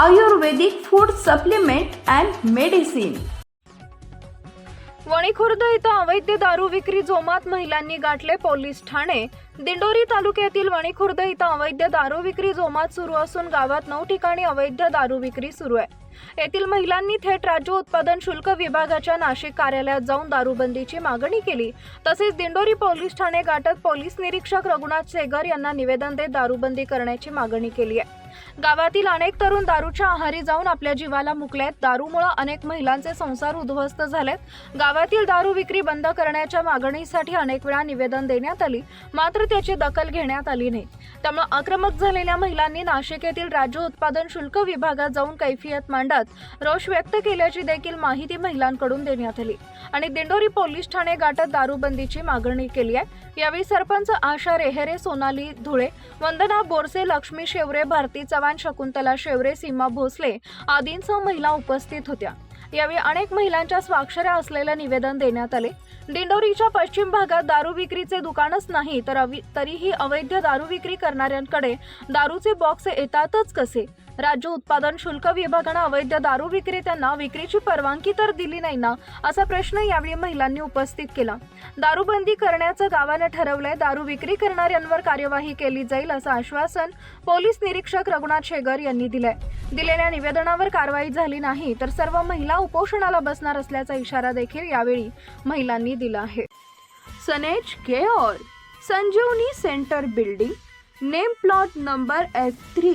Ayurvedic food supplement and medicine Vani Khurd इथं अवैध दारू विक्री जोमात महिलांनी गाठले पोलीस ठाणे. दिंडोरी तालुक्यातील वणीखुर्द इथं अवैध दारू विक्री जोमात सुरू असून गावात नऊ ठिकाणी अवैध दारू विक्री सुरू आहे. येथील महिलांनी थेट राज्य उत्पादन शुल्क विभागाच्या नाशिक कार्यालयात जाऊन दारूबंदीची मागणी केली. तसेच दिंडोरी पोलीस ठाणे गाठत पोलीस निरीक्षक रघुनाथ सेगर यांना निवेदन देत दारूबंदी करण्याची मागणी केली आहे. गावातील अनेक तरुण दारूच्या आहारी जाऊन आपल्या जीवाला मुकलेत दारूमुळे अनेक महिलांचे संसार उद्ध्वस्त झालेत. गावातील दारू विक्री बंद करण्याच्या मागणीसाठी अनेक वेळा निवेदन देण्यात आली. मात्र त्याची दखल घेण्यात आली नाही. त्यामुळे आक्रमक झालेल्या महिलांनी नाशिक येथील राज्य उत्पादन शुल्क विभागात जाऊन कैफियत मांडत रोष व्यक्त केल्याची देखील माहिती महिलांकडून देण्यात आली. आणि दिंडोरी पोलीस ठाणे गाठत दारूबंदीची मागणी केली आहे. यावेळी सरपंच आशा रेहेरे सोनाली धुळे वंदना बोरसे लक्ष्मी शेवरे भारती चव्हाण शकुंतला शेवरे सीमा भोसले आदींसह महिला उपस्थित होत्या. यावेळी अनेक महिलांच्या स्वाक्षऱ्या असलेलं निवेदन देण्यात आले. दिंडोरीच्या पश्चिम भागात दारू विक्रीचे दुकानच नाही तर अवि तरीही अवैध दारू विक्री करणाऱ्यांकडे दारूचे बॉक्स येतातच कसे? राज्य उत्पादन शुल्क विभागानं अवैध दारू विक्रेत्यांना विक्रीची परवानगी तर दिली नाही ना असा प्रश्न यावेळी महिलांनी उपस्थित केला. दारूबंदी करण्याचं गावानं ठरवलंय दारू विक्री करणाऱ्यांवर कार्यवाही केली जाईल असं आश्वासन पोलीस निरीक्षक रघुनाथ शेगर यांनी दिलंय. दिलेल्या निवेदनावर कारवाई झाली नाही तर सर्व महिला उपोषणाला बसणार असल्याचा इशारा देखील यावेळी महिलांनी दिला आहे. सनेज care Sanjivani centre building name plot number F three.